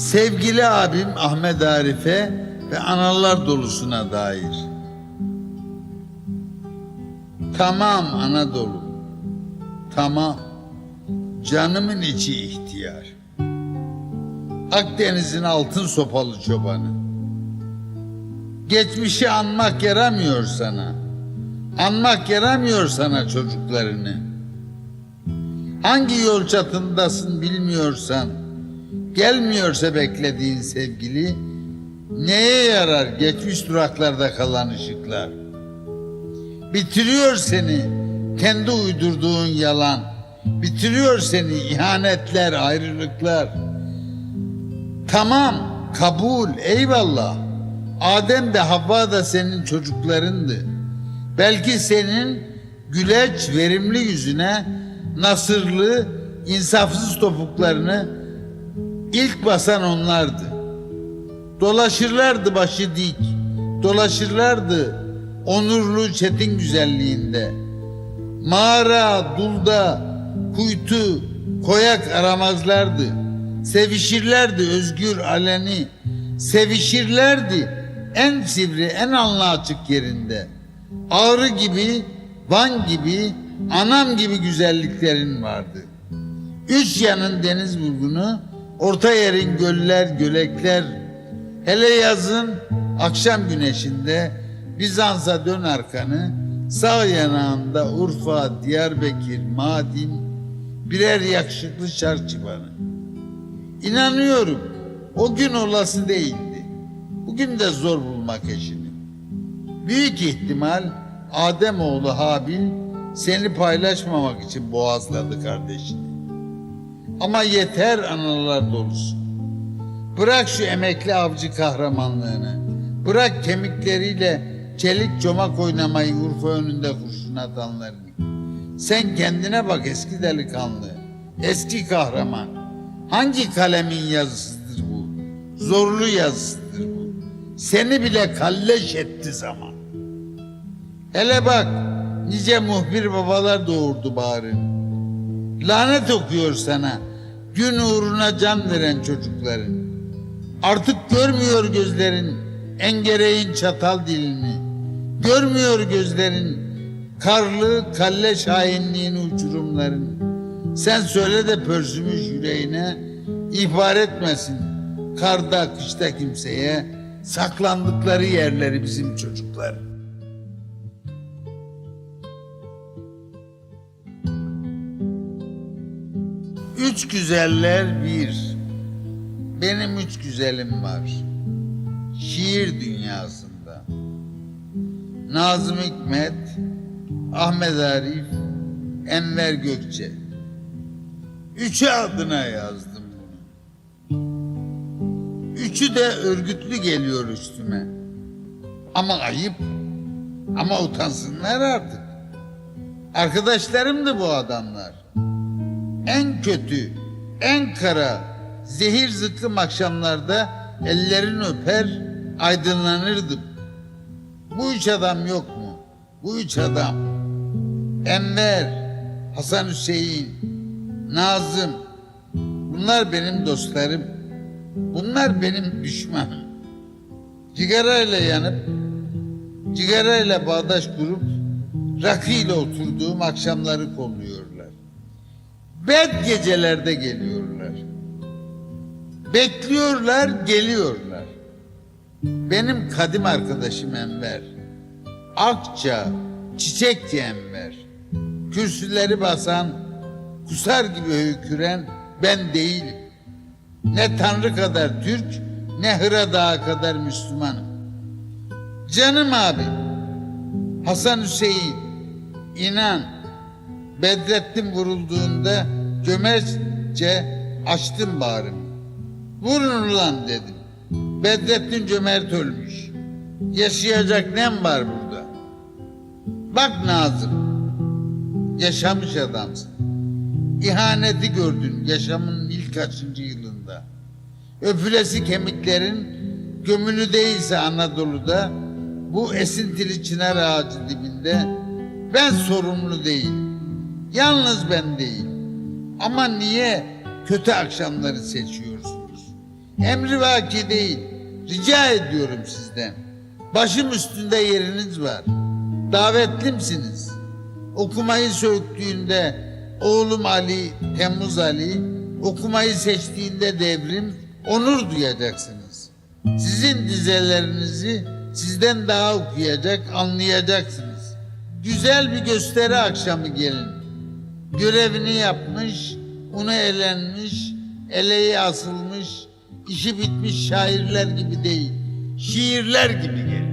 Sevgili abim Ahmet Arif'e ve analar dolusuna dair. Tamam Anadolu. Tamam. Canımın içi ihtiyar. Akdeniz'in altın sopalı çobanı. Geçmişi anmak yaramıyor sana. Anmak yaramıyor sana çocuklarını. Hangi yol çatındasın bilmiyorsan, gelmiyorsa beklediğin sevgili, neye yarar geçmiş duraklarda kalan ışıklar? Bitiriyor seni kendi uydurduğun yalan, bitiriyor seni ihanetler, ayrılıklar. Tamam, kabul, eyvallah. Adem de Havva da senin çocuklarındı. Belki senin güleç, verimli yüzüne nasırlı, insafsız topuklarını ilk basan onlardı. Dolaşırlardı başı dik, dolaşırlardı onurlu çetin güzelliğinde. Mağara, dulda, kuytu, koyak aramazlardı. Sevişirlerdi özgür aleni, sevişirlerdi en sivri, en alnı açık yerinde. Ağrı gibi, Van gibi, anam gibi güzelliklerin vardı. Üç yanın deniz vurgunu, orta yerin göller, gölekler, hele yazın akşam güneşinde Bizans'a dön arkanı, sağ yanağında Urfa, Diyarbakır, Mardin, birer yakışıklı çarçıbanı. İnanıyorum o gün olası değildi. Bugün de zor bulmak eşini. Büyük ihtimal Ademoğlu Habil seni paylaşmamak için boğazladı kardeşini. Ama yeter analar dolusu. Bırak şu emekli avcı kahramanlığını. Bırak kemikleriyle çelik çomak oynamayı Urfa önünde kurşun atanlarını. Sen kendine bak eski delikanlı, eski kahraman. Hangi kalemin yazısıdır bu? Zorlu yazısıdır bu. Seni bile kalleş etti zaman. Hele bak nice muhbir babalar doğurdu bağrın. Lanet okuyor sana gün uğruna can veren çocukların. Artık görmüyor gözlerin engereğin çatal dilini. Görmüyor gözlerin karlı kalle şahinliğin uçurumlarını. Sen söyle de pörsümüş yüreğine ihbar etmesin. Karda kışta kimseye saklandıkları yerleri bizim çocuklar. Üç güzeller bir. Benim üç güzelim var. Şiir dünyasında. Nazım Hikmet, Ahmet Arif, Enver Gökçe. Üçü adına yazdım bunu. Üçü de örgütlü geliyor üstüme. Ama ayıp. Ama utansınlar artık. Arkadaşlarım da bu adamlar. En kötü, en kara, zehir zıkkım akşamlarda ellerini öper, aydınlanırdım. Bu üç adam yok mu? Bu üç adam. Enver, Hasan Hüseyin, Nazım. Bunlar benim dostlarım. Bunlar benim düşmanım. Cigarayla yanıp, cigarayla bağdaş kurup, rakıyla oturduğum akşamları kolluyorlar. Bed gecelerde geliyorlar. Bekliyorlar, geliyorlar. Benim kadim arkadaşım Enver. Akça, çiçekçi Enver. Kürsüleri basan, kusar gibi höyküren ben değilim. Ne Tanrı kadar Türk, ne Hıra Dağı kadar Müslümanım. Canım abi, Hasan Hüseyin, inan, Bedrettin vurulduğunda cömertçe açtım bağrımı. Vurun ulan dedim. Bedrettin cömert ölmüş. Yaşayacak nem var burada. Bak Nazım, yaşamış adamsın. İhaneti gördün yaşamının ilk kaçıncı yılında. Öpülesi kemiklerin gömülü değilse Anadolu'da bu esintili çınar ağacı dibinde ben sorumlu değilim. Yalnız ben değil. Ama niye kötü akşamları seçiyorsunuz? Emri vaki değil. Rica ediyorum sizden. Başım üstünde yeriniz var. Davetlimsiniz. Okumayı söktüğünde oğlum Ali, Temmuz Ali, okumayı seçtiğinde devrim, onur duyacaksınız. Sizin dizelerinizi sizden daha okuyacak, anlayacaksınız. Güzel bir gösteri akşamı gelin. Görevini yapmış, onu elenmiş, eleği asılmış, işi bitmiş şairler gibi değil, şiirler gibi gelin.